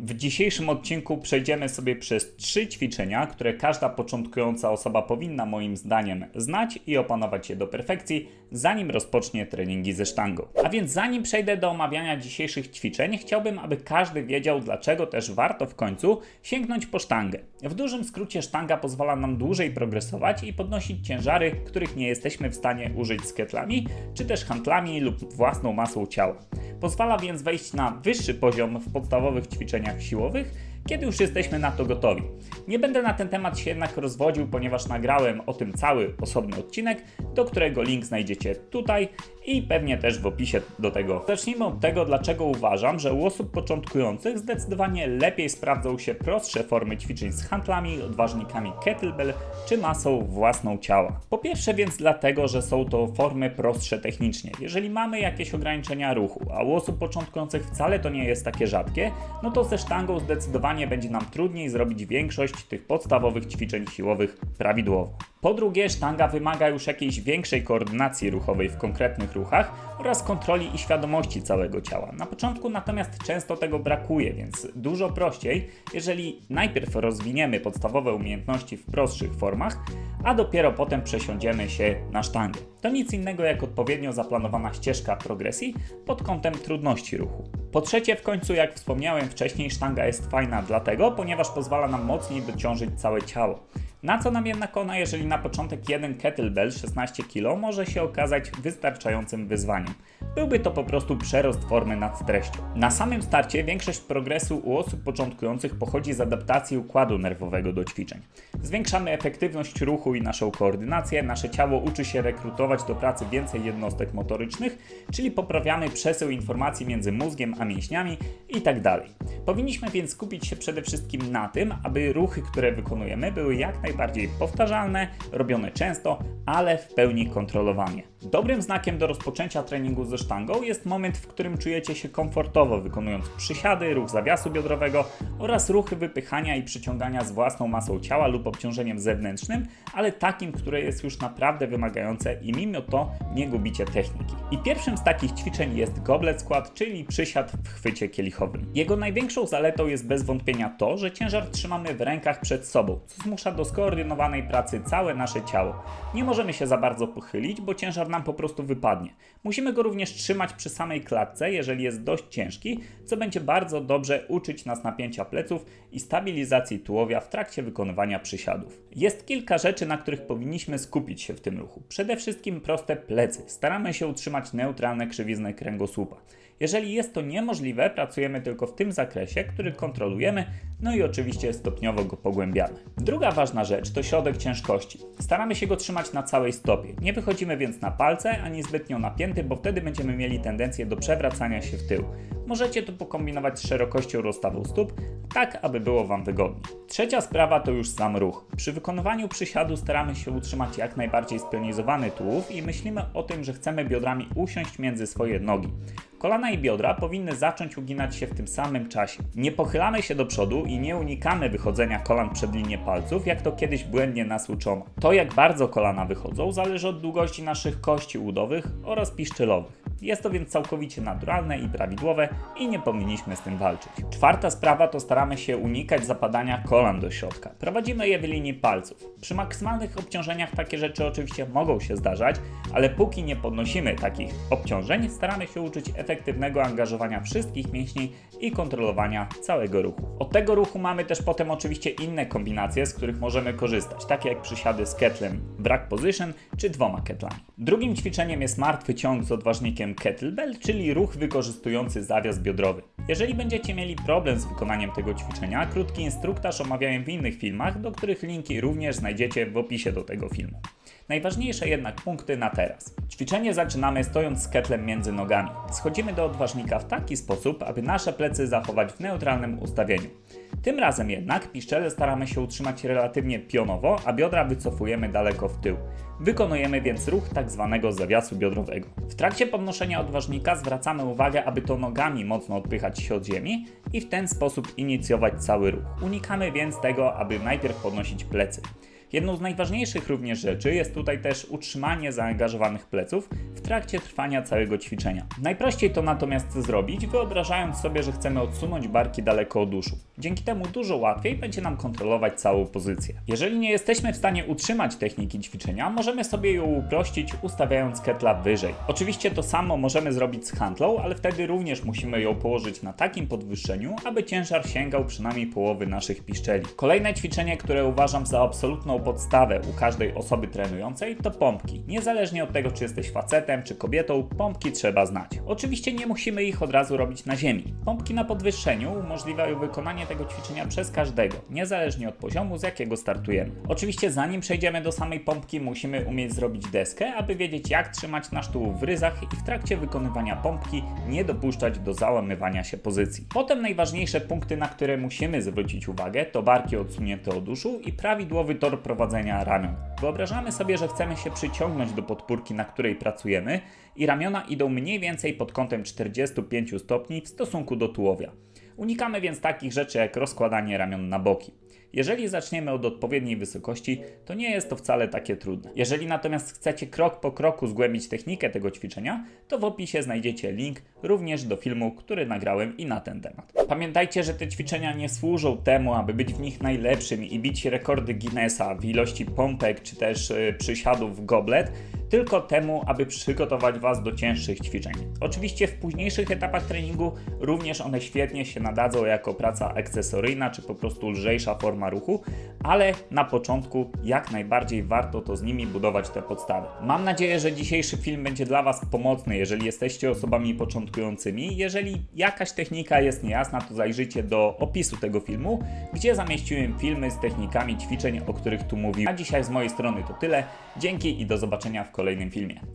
W dzisiejszym odcinku przejdziemy sobie przez trzy ćwiczenia, które każda początkująca osoba powinna moim zdaniem znać i opanować je do perfekcji, zanim rozpocznie treningi ze sztangą. A więc zanim przejdę do omawiania dzisiejszych ćwiczeń, chciałbym, aby każdy wiedział, dlaczego też warto w końcu sięgnąć po sztangę. W dużym skrócie sztanga pozwala nam dłużej progresować i podnosić ciężary, których nie jesteśmy w stanie użyć z ketlami, czy też handlami lub własną masą ciała. Pozwala więc wejść na wyższy poziom w podstawowych ćwiczeniach siłowych, kiedy już jesteśmy na to gotowi. Nie będę na ten temat się jednak rozwodził, ponieważ nagrałem o tym cały osobny odcinek, do którego link znajdziecie tutaj i pewnie też w opisie do tego. Zacznijmy od tego, dlaczego uważam, że u osób początkujących zdecydowanie lepiej sprawdzą się prostsze formy ćwiczeń z handlami, odważnikami kettlebell czy masą własną ciała. Po pierwsze więc dlatego, że są to formy prostsze technicznie. Jeżeli mamy jakieś ograniczenia ruchu, a u osób początkujących wcale to nie jest takie rzadkie, no to ze sztangą zdecydowanie będzie nam trudniej zrobić większość tych podstawowych ćwiczeń siłowych prawidłowo. Po drugie, sztanga wymaga już jakiejś większej koordynacji ruchowej w konkretnych ruchach oraz kontroli i świadomości całego ciała. Na początku natomiast często tego brakuje, więc dużo prościej, jeżeli najpierw rozwiniemy podstawowe umiejętności w prostszych formach, a dopiero potem przesiądziemy się na sztangę. To nic innego jak odpowiednio zaplanowana ścieżka progresji pod kątem trudności ruchu. Po trzecie, w końcu, jak wspomniałem wcześniej, sztanga jest fajna dlatego, ponieważ pozwala nam mocniej dociążyć całe ciało. Na co nam jednak ona, jeżeli na początek jeden kettlebell 16 kg może się okazać wystarczającym wyzwaniem? Byłby to po prostu przerost formy nad treścią. Na samym starcie większość progresu u osób początkujących pochodzi z adaptacji układu nerwowego do ćwiczeń. Zwiększamy efektywność ruchu i naszą koordynację, nasze ciało uczy się rekrutować do pracy więcej jednostek motorycznych, czyli poprawiamy przesył informacji między mózgiem a mięśniami itd. Powinniśmy więc skupić się przede wszystkim na tym, aby ruchy, które wykonujemy, były jak najbardziej powtarzalne, robione często, ale w pełni kontrolowanie. Dobrym znakiem do rozpoczęcia treningu ze sztangą jest moment, w którym czujecie się komfortowo wykonując przysiady, ruch zawiasu biodrowego oraz ruchy wypychania i przyciągania z własną masą ciała lub obciążeniem zewnętrznym, ale takim, które jest już naprawdę wymagające i mimo to nie gubicie techniki. I pierwszym z takich ćwiczeń jest goblet skład, czyli przysiad w chwycie kielichowym. Jego największą zaletą jest bez wątpienia to, że ciężar trzymamy w rękach przed sobą, co zmusza do skoordynowanej pracy całe nasze ciało. Nie możemy się za bardzo pochylić, bo ciężar nam po prostu wypadnie. Musimy go również trzymać przy samej klatce, jeżeli jest dość ciężki, co będzie bardzo dobrze uczyć nas napięcia pleców i stabilizacji tułowia w trakcie wykonywania przysiadów. Jest kilka rzeczy, na których powinniśmy skupić się w tym ruchu. Przede wszystkim proste plecy. Staramy się utrzymać neutralne krzywizny kręgosłupa. Jeżeli jest to niemożliwe, pracujemy tylko w tym zakresie, który kontrolujemy, no i oczywiście stopniowo go pogłębiamy. Druga ważna rzecz to środek ciężkości. Staramy się go trzymać na całej stopie. Nie wychodzimy więc na palce ani zbytnio napięty, bo wtedy będziemy mieli tendencję do przewracania się w tył. Możecie to pokombinować z szerokością rozstawu stóp, tak aby było Wam wygodnie. Trzecia sprawa to już sam ruch. Przy wykonywaniu przysiadu staramy się utrzymać jak najbardziej spionizowany tułów i myślimy o tym, że chcemy biodrami usiąść między swoje nogi. Kolana i biodra powinny zacząć uginać się w tym samym czasie. Nie pochylamy się do przodu i nie unikamy wychodzenia kolan przed linię palców, jak to kiedyś błędnie nas uczono. To jak bardzo kolana wychodzą zależy od długości naszych kości udowych oraz piszczelowych. Jest to więc całkowicie naturalne i prawidłowe i nie powinniśmy z tym walczyć. Czwarta sprawa to staramy się unikać zapadania kolan do środka. Prowadzimy je w linii palców. Przy maksymalnych obciążeniach takie rzeczy oczywiście mogą się zdarzać, ale póki nie podnosimy takich obciążeń, staramy się uczyć efektywnego angażowania wszystkich mięśni i kontrolowania całego ruchu. Od tego ruchu mamy też potem oczywiście inne kombinacje, z których możemy korzystać, takie jak przysiady z ketlem w rack position czy dwoma ketlami. Drugim ćwiczeniem jest martwy ciąg z odważnikiem kettlebell, czyli ruch wykorzystujący zawias biodrowy. Jeżeli będziecie mieli problem z wykonaniem tego ćwiczenia, krótki instruktaż omawiałem w innych filmach, do których linki również znajdziecie w opisie do tego filmu. Najważniejsze jednak punkty na teraz. Ćwiczenie zaczynamy stojąc z ketlem między nogami. Schodzimy do odważnika w taki sposób, aby nasze plecy zachować w neutralnym ustawieniu. Tym razem jednak piszczele staramy się utrzymać relatywnie pionowo, a biodra wycofujemy daleko w tył. Wykonujemy więc ruch tak zwanego zawiasu biodrowego. W trakcie podnoszenia odważnika zwracamy uwagę, aby to nogami mocno odpychać się od ziemi i w ten sposób inicjować cały ruch. Unikamy więc tego, aby najpierw podnosić plecy. Jedną z najważniejszych również rzeczy jest tutaj też utrzymanie zaangażowanych pleców w trakcie trwania całego ćwiczenia. Najprościej to natomiast zrobić, wyobrażając sobie, że chcemy odsunąć barki daleko od uszu. Dzięki temu dużo łatwiej będzie nam kontrolować całą pozycję. Jeżeli nie jesteśmy w stanie utrzymać techniki ćwiczenia, możemy sobie ją uprościć, ustawiając ketla wyżej. Oczywiście to samo możemy zrobić z handlą, ale wtedy również musimy ją położyć na takim podwyższeniu, aby ciężar sięgał przynajmniej połowy naszych piszczeli. Kolejne ćwiczenie, które uważam za absolutną podstawę u każdej osoby trenującej, to pompki. Niezależnie od tego, czy jesteś facetem, czy kobietą, pompki trzeba znać. Oczywiście nie musimy ich od razu robić na ziemi. Pompki na podwyższeniu umożliwiają wykonanie tego ćwiczenia przez każdego, niezależnie od poziomu, z jakiego startujemy. Oczywiście zanim przejdziemy do samej pompki, musimy umieć zrobić deskę, aby wiedzieć jak trzymać nasz tułów w ryzach i w trakcie wykonywania pompki nie dopuszczać do załamywania się pozycji. Potem najważniejsze punkty, na które musimy zwrócić uwagę, to barki odsunięte od uszu i prawidłowy tor prowadzenia ramion. Wyobrażamy sobie, że chcemy się przyciągnąć do podpórki, na której pracujemy i ramiona idą mniej więcej pod kątem 45 stopni w stosunku do tułowia. Unikamy więc takich rzeczy jak rozkładanie ramion na boki. Jeżeli zaczniemy od odpowiedniej wysokości, to nie jest to wcale takie trudne. Jeżeli natomiast chcecie krok po kroku zgłębić technikę tego ćwiczenia, to w opisie znajdziecie link również do filmu, który nagrałem i na ten temat. Pamiętajcie, że te ćwiczenia nie służą temu, aby być w nich najlepszym i bić rekordy Guinnessa w ilości pompek czy też yy, przysiadów w goblet, tylko temu, aby przygotować Was do cięższych ćwiczeń. Oczywiście w późniejszych etapach treningu również one świetnie się nadadzą jako praca akcesoryjna czy po prostu lżejsza forma ruchu, ale na początku jak najbardziej warto to z nimi budować te podstawy. Mam nadzieję, że dzisiejszy film będzie dla Was pomocny, jeżeli jesteście osobami początkującymi. Jeżeli jakaś technika jest niejasna, to zajrzyjcie do opisu tego filmu, gdzie zamieściłem filmy z technikami ćwiczeń, o których tu mówiłem. A dzisiaj z mojej strony to tyle. Dzięki i do zobaczenia w kolejnym filmie.